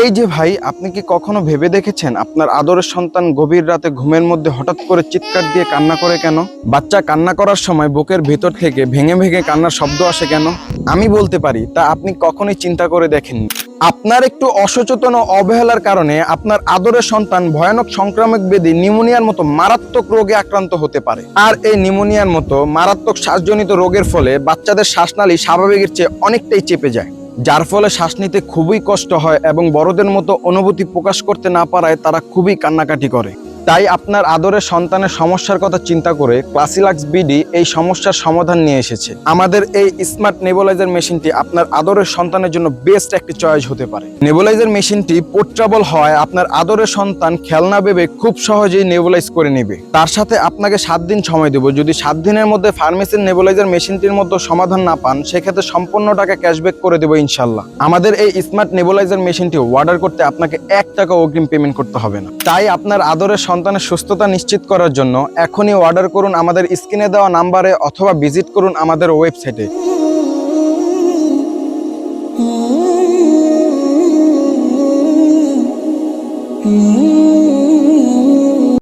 এই যে ভাই, আপনি কি কখনো ভেবে দেখেছেন আপনার আদরের সন্তান গভীর রাতে ঘুমের মধ্যে হঠাৎ করে চিৎকার দিয়ে কান্না করে কেন? বাচ্চা কান্না করার সময় বুকের ভেতর থেকে ভেঙে ভেঙে কান্নার শব্দ আসে কেন? আমি বলতে পারি, তা আপনি কখনোই চিন্তা করে দেখেননি। আপনার একটু অসচেতন অবহেলার কারণে আপনার আদরের সন্তান ভয়ানক সংক্রামক ব্যাধি নিউমোনিয়ার মতো মারাত্মক রোগে আক্রান্ত হতে পারে। আর এই নিউমোনিয়ার মতো মারাত্মক শ্বাসজনিত রোগের ফলে বাচ্চাদের শ্বাসনালী স্বাভাবিকের চেয়ে অনেকটাই চেপে যায়। যার ফলে শ্বাস নিতে খুবই কষ্ট হয় এবং বড়দের মতো অনুভূতি প্রকাশ করতে না পারায় তারা খুবই কান্নাকাটি করে। তাই আপনার আদরের সন্তানের সমস্যার কথা চিন্তা করে ক্লাসিলাক্স বিডি এই সমস্যার সমাধান নিয়ে এসেছে। আমাদের এই স্মার্ট নেবুলাইজার মেশিনটি আপনার আদরের সন্তানের জন্য বেস্ট একটি চয়েস হতে পারে। নেবুলাইজার মেশিনটি পোর্ট্রাবল হয় আপনার আদরের সন্তান খেলনা ভেবে খুব সহজেই নেবুলাইজ করে নেবে। তার সাথে আপনাকে সাত দিন সময় দেব। যদি সাত দিনের মধ্যে ফার্মেসির নেবুলাইজার মেশিনটির মধ্যে সমাধান না পান, সেক্ষেত্রে সম্পূর্ণ টাকা ক্যাশব্যাক করে দেবো ইনশাল্লাহ। আমাদের এই স্মার্ট নেবুলাইজার মেশিনটি অর্ডার করতে আপনাকে এক টাকা অগ্রিম পেমেন্ট করতে হবে না। তাই আপনার আদরের সন্তানের সুস্থতা নিশ্চিত করার জন্য এখনই অর্ডার করুন আমাদের স্ক্রিনে দেওয়া নাম্বারে অথবা ভিজিট করুন আমাদের ওয়েবসাইটে.